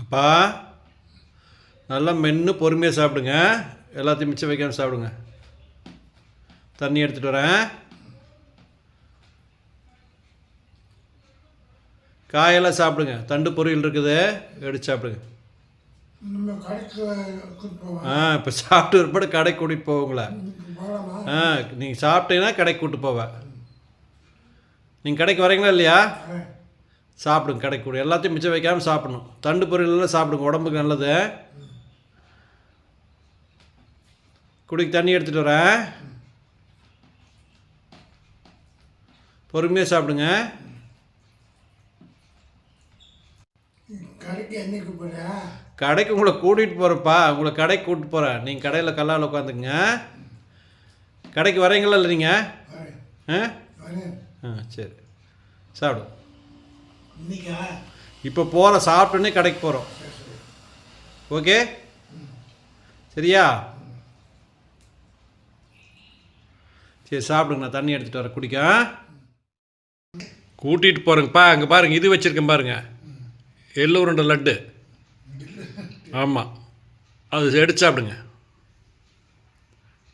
அப்பா நல்லா மென்று பொறுமையாக சாப்பிடுங்க. எல்லாத்தையும் மிச்சம் வைக்காமல் சாப்பிடுங்க. தண்ணி எடுத்துகிட்டு வரேன். காயெல்லாம் சாப்பிடுங்க. தண்டு பொரியல் இருக்குது. எடுத்து சாப்பிடுங்க. ஆ இப்போ சாப்பிட்டு ஒருபாடு கடைக்கு கூட்டிகிட்டு போவங்களா ஆ நீங்கள் சாப்பிட்டீங்கன்னா கடைக்கு கூட்டு போவேன் நீங்கள் கடைக்கு வரீங்களா இல்லையா. சாப்பிடுங்க கடைக்கு கூட. எல்லாத்தையும் மிச்சம் வைக்காமல் சாப்பிடணும். தண்டு பொரியலெல்லாம் சாப்பிடுங்க உடம்புக்கு நல்லது. குடிக்கு தண்ணி எடுத்துகிட்டு வரேன் பொறுமையாக சாப்பிடுங்க. கடைக்கு உங்களை கூட்டிகிட்டு போகிறப்பா உங்களை கடைக்கு கூட்டிட்டு போகிறேன் நீங்கள் கடையில் கல்லால் உட்காந்துங்க கடைக்கு வரீங்களா இல்லை நீங்கள் ஆ? ஆ சரி. சாப்பிடு. இன்னைக்கா? இப்போ போகிற சாப்பிட்டோன்னே கடைக்கு போகிறோம் ஓகே? சரியா? சரி சாப்பிடுங்க. நான் தண்ணி எடுத்துகிட்டு வரேன். குடிக்க கூட்டிகிட்டு போகிறேங்கப்பா அங்கே பாருங்க. இது வச்சுருக்கேன் பாருங்க. எள்ளு உருண்டை லட்டு. ஆமாம் அது எடுத்து சாப்பிடுங்க.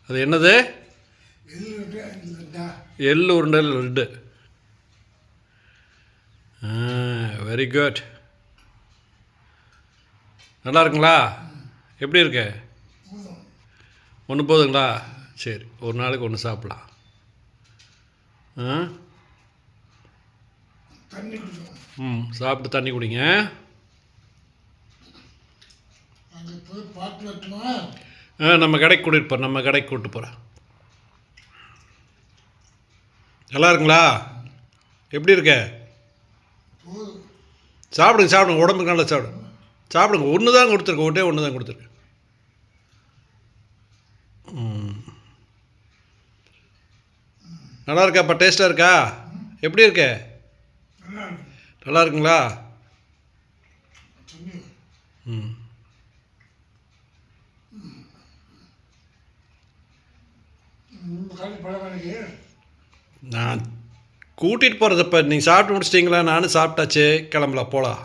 அது என்னது? எள்ளு உருண்டை லட்டு. வெரி குட் நல்லா இருக்குங்களா? எப்படி இருக்கு? ஒன்று போதுங்களா? சரி ஒரு நாளைக்கு ஒன்று சாப்பிட்லாம். ஆ? தண்ணி குடிக்கணும். ம் சாப்பிட்டு தண்ணி குடிங்க. அங்கே போய் ஆ நம்ம கடைக்கு கூட்டிகிட்டு போகிறேன் நம்ம கடைக்கு கூப்பிட்டு போகிறேன் நல்லா இருக்குங்களா? எப்படி இருக்க? சாப்பிடுங்க சாப்பிடுங்க உடம்புக்கு நல்லா சாப்பிடுங்க. சாப்பிடுங்க ஒன்று தான் கொடுத்துருக்கேன் ஒன்றே ஒன்று தான் கொடுத்துருக்கேன். நல்லா இருக்காப்பா டேஸ்ட்டாக இருக்கா? எப்படி இருக்க இருக்கு? நல்லா இருக்குங்களா ம். நான் கூட்டிகிட்டு போகிறதப்ப நீங்கள் சாப்பிட்டு முடிச்சிட்டிங்களா? நானும் சாப்பிட்டாச்சு. கிளம்பலாம் போகலாம்